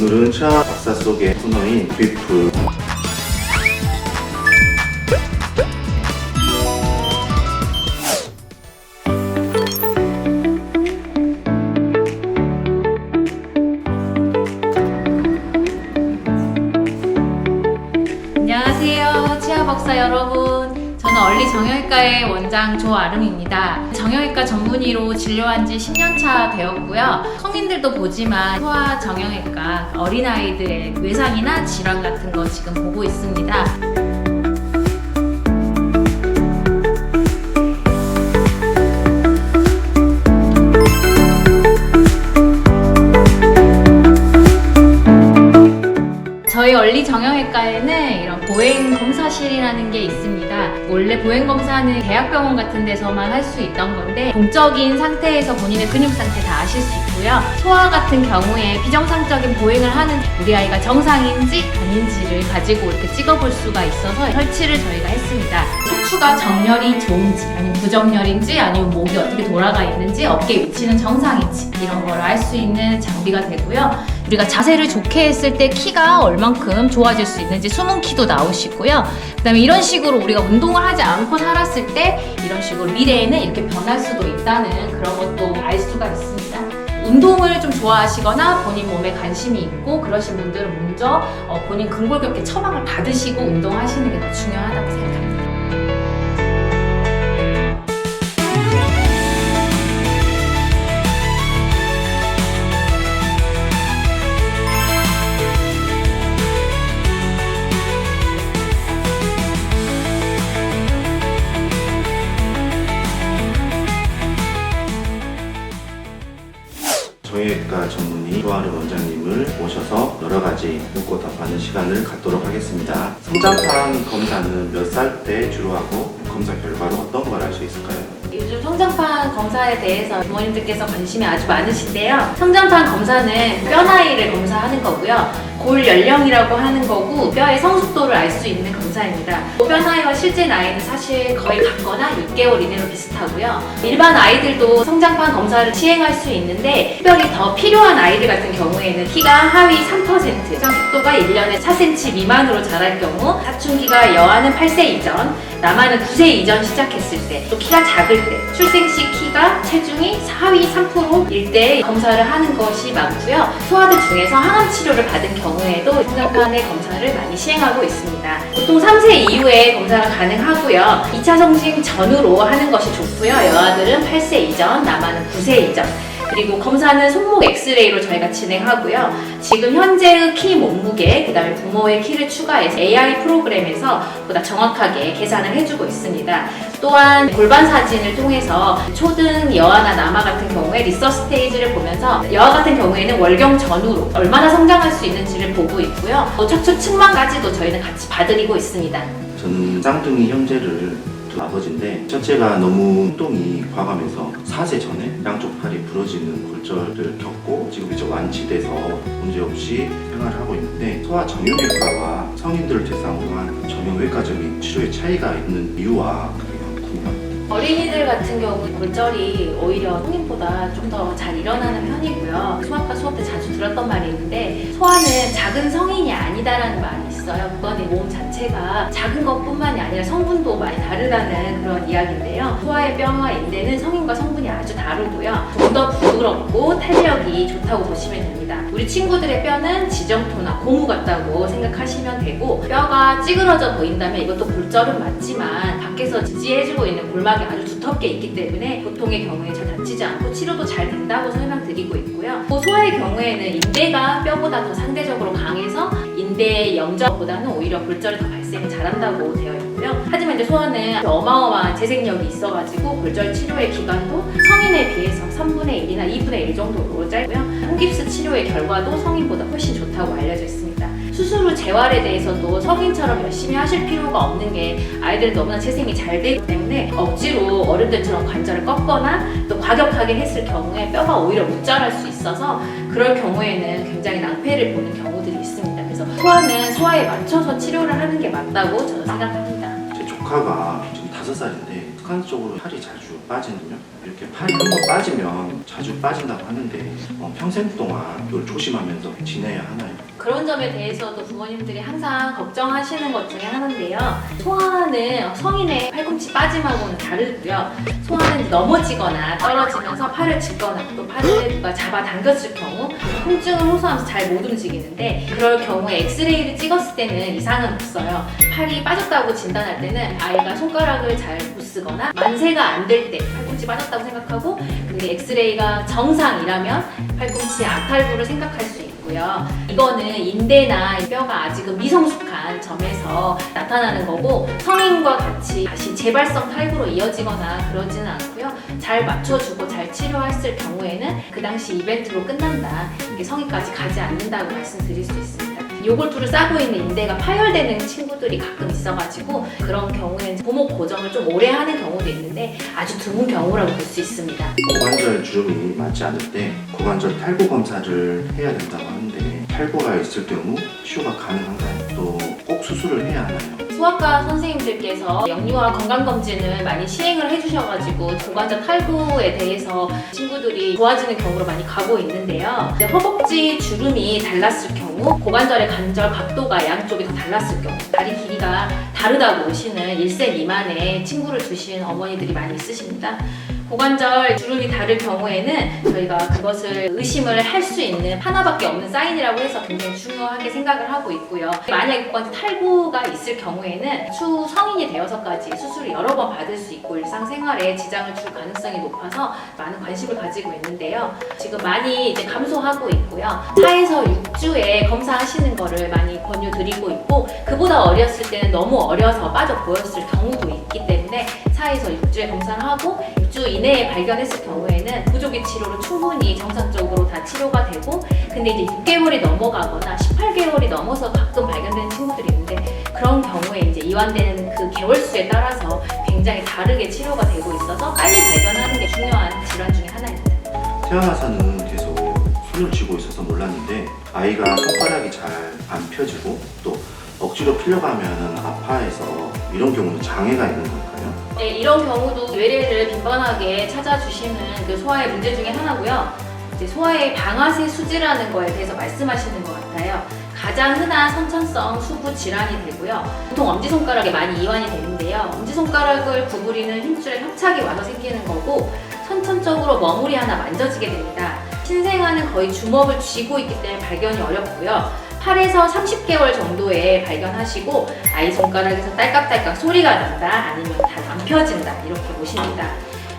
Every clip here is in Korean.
오늘은 치아 박사 속의 코너인 비프 조아름입니다. 정형외과 전문의로 진료한 지 10년 차 되었고요. 성인들도 보지만 소아 정형외과 어린아이들의 외상이나 질환 같은 거 지금 보고 있습니다. 저희 얼리 정형외과에는 이런 보행 검사실이라는 게 있습니다. 원래 보행 검사는 대학병원 같은 데서만 할 수 있던 건데 동적인 상태에서 본인의 근육 상태 다 아실 수 있고요. 소아 같은 경우에 비정상적인 보행을 하는 우리 아이가 정상인지 아닌지를 가지고 이렇게 찍어볼 수가 있어서 설치를 저희가 했습니다. 척추가 정렬이 좋은지 아니면 부정렬인지 아니면 목이 어떻게 돌아가 있는지 어깨 위치는 정상인지 이런 걸 알 수 있는 장비가 되고요. 우리가 자세를 좋게 했을 때 키가 얼만큼 좋아질 수 있는지 숨은 키도 나오시고요. 그 다음에 이런 식으로 우리가 운동을 하지 않고 살았을 때 이런 식으로 미래에는 이렇게 변할 수도 있다는 그런 것도 알 수가 있습니다. 운동을 좀 좋아하시거나 본인 몸에 관심이 있고 그러신 분들은 먼저 어, 본인 근골격계 처방을 받으시고 운동하시는 게 더 중요하다고 생각합니다. 모셔서 여러 가지 묻고 답하는 시간을 갖도록 하겠습니다. 성장판 검사는 몇 살 때 주로 하고 검사 결과로 어떤 걸 알 수 있을까요? 요즘 성장판 검사에 대해서 부모님들께서 관심이 아주 많으신데요. 성장판 검사는 뼈 나이를 검사하는 거고요. 골 연령이라고 하는 거고 뼈의 성숙도를 알 수 있는 검사입니다. 뼈 나이와 실제 나이는 사실 거의 같거나 6개월 이내로 비슷하고요. 일반 아이들도 성장판 검사를 시행할 수 있는데 특별히 더 필요한 아이들 같은 경우에는 키가 하위 3%, 성장 속도가 1년에 4cm 미만으로 자랄 경우 사춘기가 여아는 8세 이전, 남아는 9세 이전 시작했을 때, 또 키가 작을 때, 출생 시 키가 체중이 하위 3%일 때 검사를 하는 것이 많고요. 소아들 중에서 항암 치료를 받은 경우에도 성장판의 검사를 많이 시행하고 있습니다. 보통 3세 이후에 검사가 가능하고요. 2차 성징 전후로 하는 것이 좋고요. 여아들은 8세 이전, 남아는 9세 이전. 그리고 검사는 손목 엑스레이로 저희가 진행하고요. 지금 현재의 키 몸무게, 그 다음에 부모의 키를 추가해서 AI 프로그램에서 보다 정확하게 계산을 해주고 있습니다. 또한 골반 사진을 통해서 초등 여아나 남아 같은 경우에 리서 스테이지를 보면서 여아 같은 경우에는 월경 전후로 얼마나 성장할 수 있는지를 보고 있고요. 또 척추 측만까지도 저희는 같이 봐드리고 있습니다. 저는 쌍둥이 형제를 두 아버지인데 첫째가 너무 운동이 과감해서 4세 전에 양쪽 팔이 부러지는 골절을 겪고 지금 이제 완치돼서 문제없이 생활을 하고 있는데 소아 정형외과와 성인들을 대상으로 한 정형외과적인 치료의 차이가 있는 이유와 그게 궁금합니다. 어린이들 같은 경우 골절이 오히려 성인보다 좀 더 잘 일어나는 편이고요. 소아과 수업 때 자주 들었던 말이 있는데 소아는 작은 성인이 아니다라는 말이 있어요. 그거는 몸 자체가 작은 것뿐만이 아니라 성분도 많이 다르다는 그런 이야기인데요. 소아의 뼈와 인대는 성인과 성분이 아주 다르고요. 좀 더 부드럽고 탄력이 좋다고 보시면 됩니다. 우리 친구들의 뼈는 지점토나 고무 같다고 생각하시면 되고 뼈가 찌그러져 보인다면 이것도 골절은 맞지만 밖에서 지지해주고 있는 골 막이 아주 두텁게 있기 때문에 보통의 경우에 잘 다치지 않고 치료도 잘 된다고 설명드리고 있고요. 또 소아의 경우에는 인대가 뼈보다 더 상대적으로 강해서 인대의 염전보다는 오히려 골절이 더 발생을 잘한다고 되어 있고요. 하지만 이제 소아는 어마어마한 재생력이 있어가지고 골절 치료의 기간도 성인에 비해서 3분의 1이나 2분의 1 정도로 짧고요. 홍깁스 치료의 결과도 성인보다 훨씬 좋다고 알려져 있습니다. 수술 후 재활에 대해서도 성인처럼 열심히 하실 필요가 없는 게 아이들은 너무나 재생이 잘 되기 때문에 억지로 어른들처럼 관절을 꺾거나 또 과격하게 했을 경우에 뼈가 오히려 못 자랄 수 있어서 그럴 경우에는 굉장히 낭패를 보는 경우들이 있습니다. 그래서 소아는 소아에 맞춰서 치료를 하는 게 맞다고 저는 생각합니다. 제 조카가 지금 5살인데 습관적으로 팔이 자주 빠지는요. 이렇게 팔이 한 번 빠지면 자주 빠진다고 하는데 어, 평생 동안 이걸 조심하면서 지내야 하나요? 그런 점에 대해서도 부모님들이 항상 걱정하시는 것 중에 하나인데요. 소아는 성인의 팔꿈치 빠짐하고는 다르고요. 소아는 넘어지거나 떨어지면서 팔을 짚거나 또 팔을 누가 잡아 당겼을 경우 통증을 호소하면서 잘 못 움직이는데 그럴 경우에 엑스레이를 찍었을 때는 이상은 없어요. 팔이 빠졌다고 진단할 때는 아이가 손가락을 잘못 쓰거나 만세가 안 될 때 팔꿈치 빠졌다고 생각하고 근데 엑스레이가 정상이라면 팔꿈치 악탈부를 생각할 수 있고요. 이거는 인대나 뼈가 아직은 미성숙한 점에서 나타나는 거고 성인과 같이 다시 재발성 탈구로 이어지거나 그러지는 않고요. 잘 맞춰주고 잘 치료했을 경우에는 그 당시 이벤트로 끝난다. 이게 성인까지 가지 않는다고 말씀드릴 수 있습니다. 요골투를 싸고 있는 인대가 파열되는 친구들이 가끔 있어가지고 그런 경우에는 보목 고정을 좀 오래 하는 경우도 있는데 아주 드문 경우라고 볼 수 있습니다. 고관절 주름이 맞지 않을 때 고관절 탈구 검사를 해야 된다고 하는데 탈구가 있을 경우 치료가 가능한가요? 또 꼭 수술을 해야 하나요? 소아과 선생님들께서 영유아 건강검진을 많이 시행을 해주셔가지고 고관절 탈구에 대해서 친구들이 좋아지는 경우로 많이 가고 있는데요. 허벅지 주름이 달랐을 경우, 고관절의 관절 각도가 양쪽이 더 달랐을 경우, 다리 길이가 다르다고 오시는 1세 미만의 친구를 두신 어머니들이 많이 있으십니다. 고관절 주름이 다를 경우에는 저희가 그것을 의심을 할 수 있는 하나밖에 없는 사인이라고 해서 굉장히 중요하게 생각을 하고 있고요. 만약에 고관절 탈구가 있을 경우에는 추후 성인이 되어서까지 수술을 여러 번 받을 수 있고 일상생활에 지장을 줄 가능성이 높아서 많은 관심을 가지고 있는데요. 지금 많이 이제 감소하고 있고요. 4에서 6주에 검사하시는 거를 많이 권유드리고 있고 그보다 어렸을 때는 너무 어려서 빠져 보였을 경우도 있기 때문에 4에서 6주에 검사를 하고 6주 이내에 발견했을 경우에는 부조기 치료로 충분히 정상적으로 다 치료가 되고 근데 이제 6개월이 넘어가거나 18개월이 넘어서 가끔 발견되는 친구들이 있는데 그런 경우에 이제 이완되는 그 개월 수에 따라서 굉장히 다르게 치료가 되고 있어서 빨리 발견하는 게 중요한 질환 중에 하나입니다. 태어나서는 계속 손을 쥐고 있어서 몰랐는데 아이가 손가락이 잘 안 펴지고 또 억지로 하면 아파해서 이런 경우는 장애가 있는 걸까요? 네, 이런 경우도 외래를 빈번하게 찾아주시는 그 소아의 문제 중에 하나고요. 이제 소아의 방아쇠 수지라는 거에 대해서 말씀하시는 것 같아요. 가장 흔한 선천성 수부 질환이 되고요. 보통 엄지손가락에 많이 이완이 되는데요. 엄지손가락을 구부리는 힘줄에 협착이 와서 생기는 거고 선천적으로 머물이 하나 만져지게 됩니다. 신생아는 거의 주먹을 쥐고 있기 때문에 발견이 어렵고요. 8에서 30개월 정도에 발견하시고 아이 손가락에서 딸깍딸깍 소리가 난다 아니면 잘 안 펴진다 이렇게 보십니다.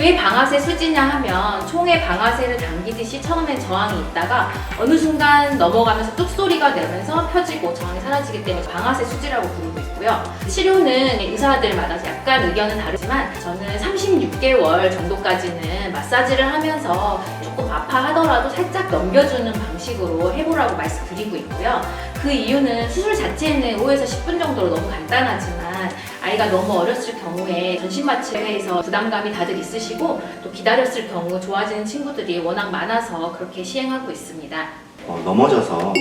왜 방아쇠 수지냐 하면 총에 방아쇠를 당기듯이 처음엔 저항이 있다가 어느 순간 넘어가면서 뚝 소리가 나면서 펴지고 저항이 사라지기 때문에 방아쇠 수지라고 부르고 있고요. 치료는 의사들마다 약간 의견은 다르지만 저는 36개월 정도까지는 마사지를 하면서 조금 아파하더라도 살짝 넘겨주는 방식으로 해보라고 말씀드리고 있고요. 그 이유는 수술 자체는 5에서 10분 정도로 너무 간단하지만 아이가 너무 어렸을 경우에 전신마취에서 부담감이 다들 있으시고 또 기다렸을 경우 좋아지는 친구들이 워낙 많아서 그렇게 시행하고 있습니다. 어, 넘어져서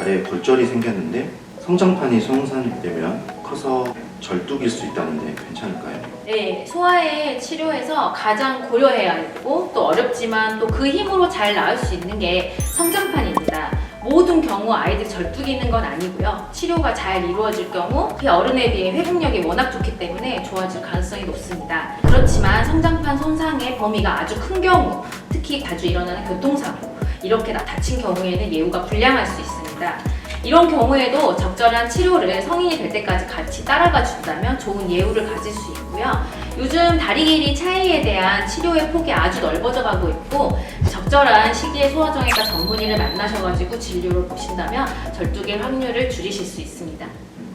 다리에 골절이 생겼는데 성장판이 손상되면 커서 절뚝일 수 있다는데 괜찮을까요? 네, 소아의 치료에서 가장 고려해야 되고 또 어렵지만 또 그 힘으로 잘 나을 수 있는 게 성장판입니다. 모든 경우 아이들이 절뚝이 있는 건 아니고요. 치료가 잘 이루어질 경우 그 어른에 비해 회복력이 워낙 좋기 때문에 좋아질 가능성이 높습니다. 그렇지만 성장판 손상의 범위가 아주 큰 경우, 특히 자주 일어나는 교통사고 이렇게 다- 다친 경우에는 예후가 불량할 수 있습니다. 이런 경우에도 적절한 치료를 성인이 될 때까지 같이 따라가 준다면 좋은 예후를 가질 수 있고요. 요즘 다리 길이 차이에 대한 치료의 폭이 아주 넓어져 가고 있고 적절한 시기에 소아정형외과 전문의를 만나셔가지고 진료를 보신다면 절뚝의 확률을 줄이실 수 있습니다.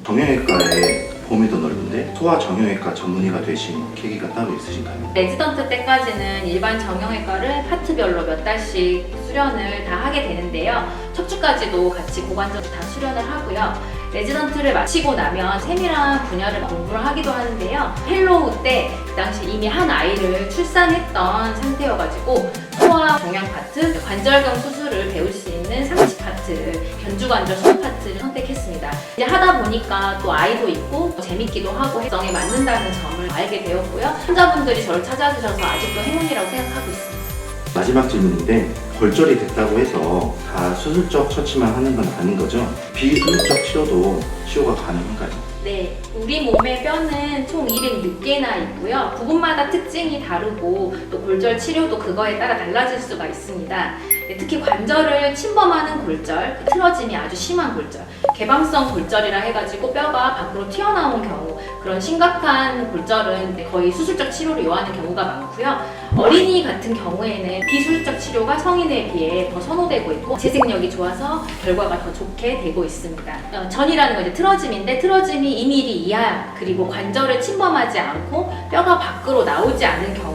정형외과의 범위도 넓은데 소아 정형외과 전문의가 되신 계기가 따로 있으신가요? 레지던트 때까지는 일반 정형외과를 파트별로 몇 달씩 수련을 다 하게 되는데요. 척추까지도 같이 고관절 다 수련을 하고요. 레지던트를 마치고 나면 세밀한 분야를 공부를 하기도 하는데요. 헬로우 때 그 당시 이미 한 아이를 출산했던 상태여가지고 소아 종양 파트, 관절경 수술을 배울 수 있는 상시 파트 견주관절 수술 파트를 선택했습니다. 이제 하다 보니까 또 아이도 있고 재밌기도 하고 해성에 맞는다는 점을 알게 되었고요. 환자분들이 저를 찾아주셔서 아직도 행운이라고 생각하고 있습니다. 마지막 질문인데 골절이 됐다고 해서 다 수술적 처치만 하는 건 아닌 거죠? 비수술적 치료도 치료가 가능한가요? 네, 우리 몸의 뼈는 총 206개나 있고요. 부분마다 특징이 다르고 또 골절 치료도 그거에 따라 달라질 수가 있습니다. 네, 특히 관절을 침범하는 골절, 그 틀어짐이 아주 심한 골절, 개방성 골절이라 해가지고 뼈가 밖으로 튀어나온 경우 그런 심각한 골절은 거의 수술적 치료를 요하는 경우가 많고요. 어린이 같은 경우에는 비수술적 치료가 성인에 비해 더 선호되고 있고 재생력이 좋아서 결과가 더 좋게 되고 있습니다. 어, 전이라는 건 이제 틀어짐인데 틀어짐이 2mm 이하 그리고 관절을 침범하지 않고 뼈가 밖으로 나오지 않은 경우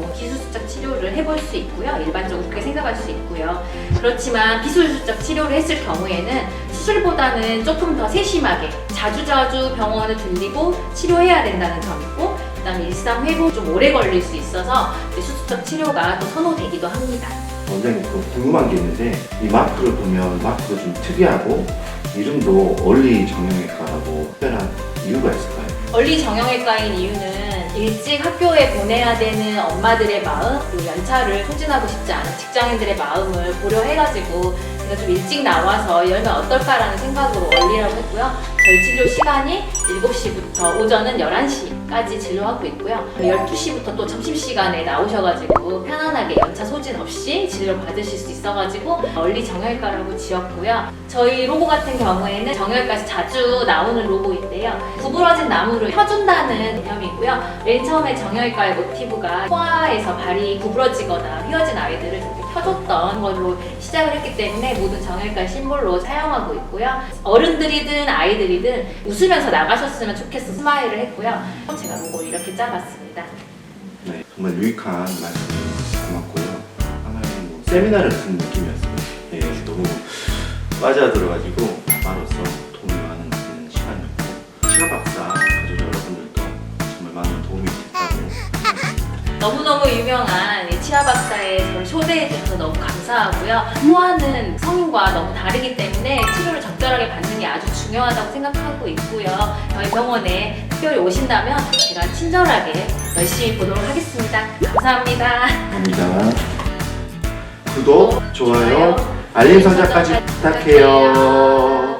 치료를 해볼 수 있고요. 일반적으로 그렇게 생각할 수 있고요. 그렇지만 비수술적 치료를 했을 경우에는 수술보다는 조금 더 세심하게 자주자주 병원을 들리고 치료해야 된다는 점이고 그다음에 일상 회복 좀 오래 걸릴 수 있어서 수술적 치료가 또 선호되기도 합니다. 원장님 그 궁금한 게 있는데 이 마크를 보면 마크가 좀 특이하고 이름도 얼리 정형외과라고 특별한 이유가 있을까요? 얼리 정형외과인 이유는 일찍 학교에 보내야 되는 엄마들의 마음, 그리고 연차를 소진하고 싶지 않은 직장인들의 마음을 고려해가지고 제가 좀 일찍 나와서 열면 어떨까라는 생각으로 얼리라고 했고요. 저희 진료 시간이 7시부터 오전은 11시까지 진료하고 있고요. 12시부터 또 점심시간에 나오셔가지고 편안하게 연차 소진 없이 진료 받으실 수 있어가지고 얼리 정형외과라고 지었고요. 저희 로고 같은 경우에는 정형외과에서 자주 나오는 로고인데요. 구부러진 나무를 펴준다는 개념이고요. 맨 처음에 정형외과의 모티브가 소아에서 발이 구부러지거나 휘어진 아이들을 이렇게 펴줬던 걸로 시작을 했기 때문에 모든 정형외과 심볼로 사용하고 있고요. 어른들이든 아이들이든 웃으면서 나가셨으면 좋겠어 스마일을 했고요. 제가 로고를 이렇게 짜봤습니다. 네, 정말 유익한 말씀 고맙고요. 하나의 뭐 세미나를 듣는 느낌이었어요. 네, 너무 빠져들어가지고 아빠로서 도움이 많은 그런 시간이었고 치아박사 가족 여러분들도 정말 많은 도움이 됐다고 생각합니다. 너무너무 유명한 초대해 주셔서 너무 감사하고요. 소아는 성인과 너무 다르기 때문에 치료를 적절하게 받는 게 아주 중요하다고 생각하고 있고요. 저희 병원에 특별히 오신다면 제가 친절하게 열심히 보도록 하겠습니다. 감사합니다. 감사합니다. 구독, 좋아요, 알림 설정까지 부탁해요.